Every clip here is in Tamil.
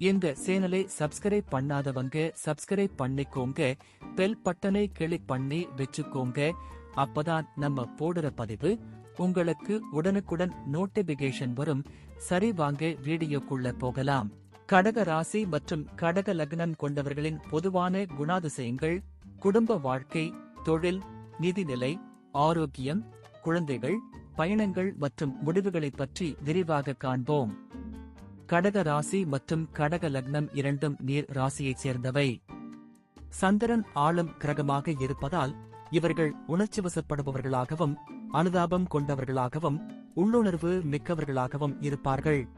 இந்த சேனலை சப்ஸ்கிரைப் பண்ணாதவங்க சப்ஸ்கிரைப் பண்ணிக்கோங்க. பெல் பட்டனை கிளிக் பண்ணி வச்சுக்கோங்க. அப்பதான் நம்ம போடுற பதிவு உங்களுக்கு உடனுக்குடன் நோட்டிபிகேஷன் வரும். சரி வாங்க வீடியோக்குள்ள போகலாம். கடக ராசி மற்றும் கடக லக்னம் கொண்டவர்களின் பொதுவான குணாதிசயங்கள் குடும்ப வாழ்க்கை தொழில் நிதிநிலை ஆரோக்கியம் குழந்தைகள் பயணங்கள் மற்றும் முடிவுகளைப் பற்றி விரிவாக காண்போம். கடக ராசி மற்றும் கடக லக்னம் இரண்டும் நீர் ராசியைச் சேர்ந்தவை. சந்திரன் ஆளும் கிரகமாக இருப்பதால் இவர்கள் உணர்ச்சிவசப்படுபவர்களாகவும் அனுதாபம் கொண்டவர்களாகவும் உள்ளுணர்வு மிக்கவர்களாகவும் இருப்பார்கள்.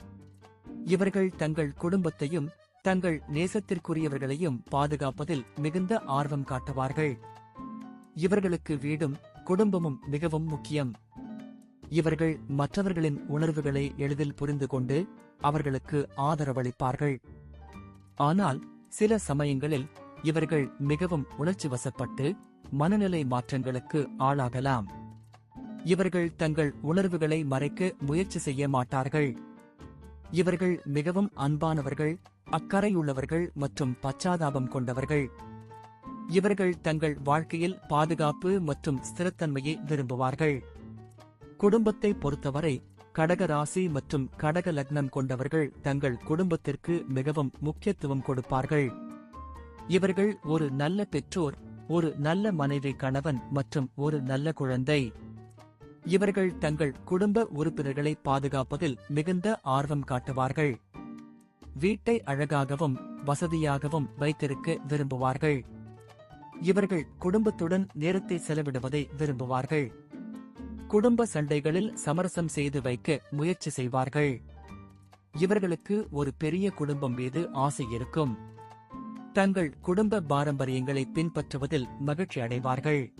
இவர்கள் தங்கள் குடும்பத்தையும் தங்கள் நேசத்திற்குரியவர்களையும் பாதுகாப்பதில் மிகுந்த ஆர்வம் காட்டுவார்கள். இவர்களுக்கு வீடும் குடும்பமும் மிகவும் முக்கியம். இவர்கள் மற்றவர்களின் உணர்வுகளை எளிதில் புரிந்து கொண்டு அவர்களுக்கு ஆதரவளிப்பார்கள். ஆனால் சில சமயங்களில் இவர்கள் மிகவும் உணர்ச்சி வசப்பட்டு மனநிலை மாற்றங்களுக்கு ஆளாகலாம். இவர்கள் தங்கள் உணர்வுகளை மறைக்க முயற்சி செய்ய மாட்டார்கள். இவர்கள் மிகவும் அன்பானவர்கள் அக்கறையுள்ளவர்கள் மற்றும் பச்சாதாபம் கொண்டவர்கள். இவர்கள் தங்கள் வாழ்க்கையில் பாதுகாப்பு மற்றும் ஸ்திரத்தன்மையை விரும்புவார்கள். குடும்பத்தை பொறுத்தவரை கடக ராசி மற்றும் கடக லக்னம் கொண்டவர்கள் தங்கள் குடும்பத்திற்கு மிகவும் முக்கியத்துவம் கொடுப்பார்கள். இவர்கள் ஒரு நல்ல பெற்றோர் ஒரு நல்ல மனைவி கணவன் மற்றும் ஒரு நல்ல குழந்தை. இவர்கள் தங்கள் குடும்ப உறுப்பினர்களை பாதுகாப்பதில் மிகுந்த ஆர்வம் காட்டுவார்கள். வீட்டை அழகாகவும் வசதியாகவும் வைத்திருக்க விரும்புவார்கள். இவர்கள் குடும்பத்துடன் நேரத்தை செலவிடுவதை விரும்புவார்கள். குடும்ப சண்டைகளில் சமரசம் செய்து வைக்க முயற்சி செய்வார்கள். இவர்களுக்கு ஒரு பெரிய குடும்பம் மீது ஆசை இருக்கும். தங்கள் குடும்ப பாரம்பரியங்களை பின்பற்றுவதில் மகிழ்ச்சி அடைவார்கள்.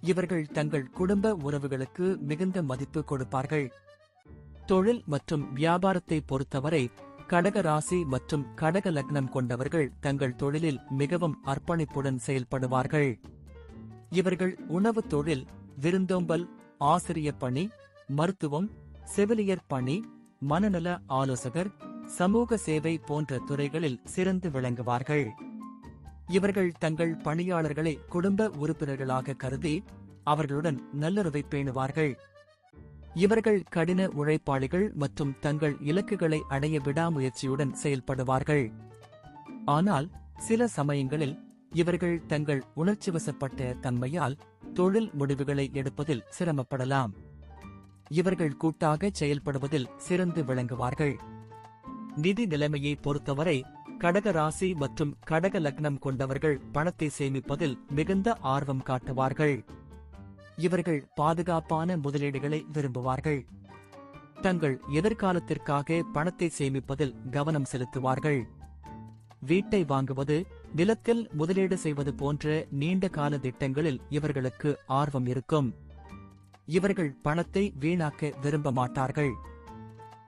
இவர்கள் தங்கள் குடும்ப உறவுகளுக்கு மிகுந்த மதிப்பு கொடுப்பார்கள். தொழில் மற்றும் வியாபாரத்தை பொறுத்தவரை கடக ராசி மற்றும் கடக லக்னம் கொண்டவர்கள் தங்கள் தொழிலில் மிகவும் அர்ப்பணிப்புடன் செயல்படுவார்கள். இவர்கள் உணவு தொழில் விருந்தோம்பல் ஆசிரிய பணி மருத்துவம் செவிலியர் பணி மனநல ஆலோசகர் சமூக சேவை போன்ற துறைகளில் சிறந்து விளங்குவார்கள். இவர்கள் தங்கள் பணியாளர்களை குடும்ப உறுப்பினர்களாக கருதி அவர்களுடன் நல்லுறவை பேணுவார்கள். இவர்கள் கடின உழைப்பாளிகள் மற்றும் தங்கள் இலக்குகளை அடைய விடாமுயற்சியுடன் செயல்படுவார்கள். ஆனால் சில சமயங்களில் இவர்கள் தங்கள் உணர்ச்சிவசப்பட்ட தன்மையால் தொழில் முடிவுகளை எடுப்பதில் சிரமப்படலாம். இவர்கள் கூட்டாக செயல்படுவதில் சிறந்து விளங்குவார்கள். நிதி நிலைமையை பொறுத்தவரை கடக ராசி மற்றும் கடக லக்னம் கொண்டவர்கள் பணத்தை சேமிப்பதில் மிகுந்த ஆர்வம் காட்டுவார்கள். இவர்கள் பாதுகாப்பான முதலீடுகளை விரும்புவார்கள். தங்கள் எதிர்காலத்திற்காக பணத்தை சேமிப்பதில் கவனம் செலுத்துவார்கள். வீட்டை வாங்குவது நிலத்தில் முதலீடு செய்வது போன்ற நீண்ட கால திட்டங்களில் இவர்களுக்கு ஆர்வம் இருக்கும். இவர்கள் பணத்தை வீணாக்க விரும்ப மாட்டார்கள்.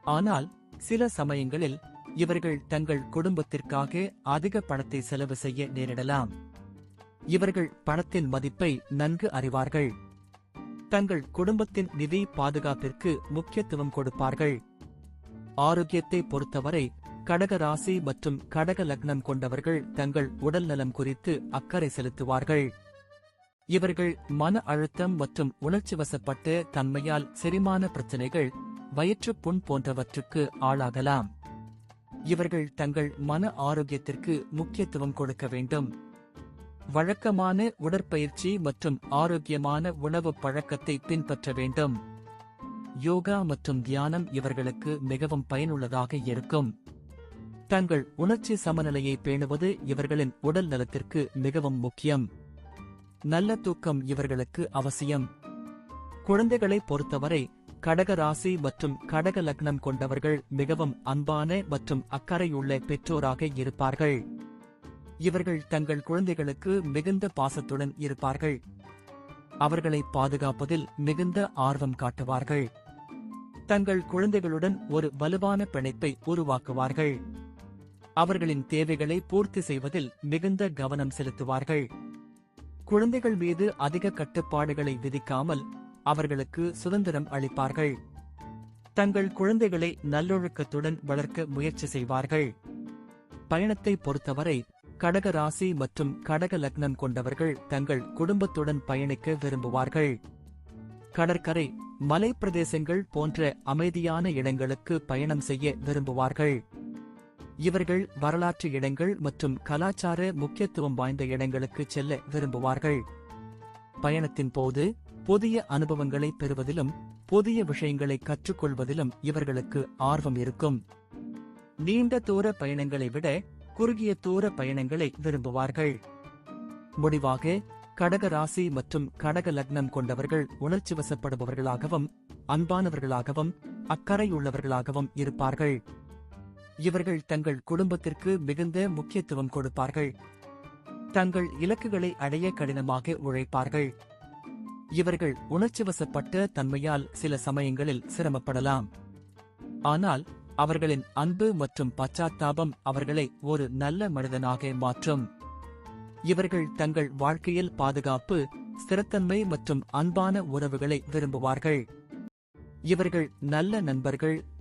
ஆனால் சில சமயங்களில் இவர்கள் தங்கள் குடும்பத்திற்காக அதிக பணத்தை செலவு செய்ய நேரிடலாம். இவர்கள் பணத்தின் மதிப்பை நன்கு அறிவார்கள். தங்கள் குடும்பத்தின் நிதி பாதுகாப்பிற்கு முக்கியத்துவம் கொடுப்பார்கள். ஆரோக்கியத்தை பொறுத்தவரை கடக ராசி மற்றும் கடக லக்னம் கொண்டவர்கள் தங்கள் உடல் நலம் குறித்து அக்கறை செலுத்துவார்கள். இவர்கள் மன அழுத்தம் மற்றும் உணர்ச்சிவசப்பட்ட தன்மையால் செரிமான பிரச்சனைகள் வயிற்றுப் புண் போன்றவற்றுக்கு ஆளாகலாம். இவர்கள் தங்கள் மன ஆரோக்கியத்திற்கு முக்கியத்துவம் கொடுக்க வேண்டும். வழக்கமான உடற்பயிற்சி மற்றும் ஆரோக்கியமான உணவு பழக்கத்தை பின்பற்ற வேண்டும். யோகா மற்றும் தியானம் இவர்களுக்கு மிகவும் பயனுள்ளதாக இருக்கும். தங்கள் உணர்ச்சி சமநிலையை பேணுவது இவர்களின் உடல் நலத்திற்கு மிகவும் முக்கியம். நல்ல தூக்கம் இவர்களுக்கு அவசியம். குழந்தைகளை பொறுத்தவரை கடக ராசி மற்றும் கடக லக்னம் கொண்டவர்கள் மிகவும் அன்பான மற்றும் அக்கறையுள்ள பெற்றோராக இருப்பார்கள். இவர்கள் தங்கள் குழந்தைகளுக்கு மிகுந்த பாசத்துடன் இருப்பார்கள். அவர்களை பாதுகாப்பதில் மிகுந்த ஆர்வம் காட்டுவார்கள். தங்கள் குழந்தைகளுடன் ஒரு வலுவான பிணைப்பை உருவாக்குவார்கள். அவர்களின் தேவைகளை பூர்த்தி செய்வதில் மிகுந்த கவனம் செலுத்துவார்கள். குழந்தைகள் மீது அதிக கட்டுப்பாடுகளை விதிக்காமல் அவர்களுக்கு சுதந்திரம் அளிப்பார்கள். தங்கள் குழந்தைகளை நல்லொழுக்கத்துடன் வளர்க்க முயற்சி செய்வார்கள். பயணத்தை பொறுத்தவரை கடக ராசி மற்றும் கடக லக்னம் கொண்டவர்கள் தங்கள் குடும்பத்துடன் பயணிக்க விரும்புவார்கள். கடற்கரை மலைப்பிரதேசங்கள் போன்ற அமைதியான இடங்களுக்கு பயணம் செய்ய விரும்புவார்கள். இவர்கள் வரலாற்று இடங்கள் மற்றும் கலாச்சார முக்கியத்துவம் வாய்ந்த இடங்களுக்கு செல்ல விரும்புவார்கள். பயணத்தின் போது புதிய அனுபவங்களை பெறுவதிலும் புதிய விஷயங்களை கற்றுக்கொள்வதிலும் இவர்களுக்கு ஆர்வம் இருக்கும். நீண்ட தூர பயணங்களை விட குறுகிய தூர பயணங்களை விரும்புவார்கள். முடிவாக கடக ராசி மற்றும் கடக லக்னம் கொண்டவர்கள் உணர்ச்சி வசப்படுபவர்களாகவும் அன்பானவர்களாகவும் அக்கறையுள்ளவர்களாகவும் இருப்பார்கள். இவர்கள் தங்கள் குடும்பத்திற்கு மிகுந்த முக்கியத்துவம் கொடுப்பார்கள். தங்கள் இலக்குகளை அடைய கடினமாக உழைப்பார்கள். இவர்கள் உணர்ச்சிவசப்பட்ட தன்மையால் சில சமயங்களில் சிரமப்படலாம். ஆனால் அவர்களின் அன்பு மற்றும் பச்சாத்தாபம் அவர்களை ஒரு நல்ல மனிதனாக மாற்றும். இவர்கள் தங்கள் வாழ்க்கையில் பாதுகாப்பு ஸ்திரத்தன்மை மற்றும் அன்பான உறவுகளை விரும்புவார்கள். இவர்கள் நல்ல நண்பர்கள்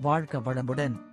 வாழ்க வளமுடன்.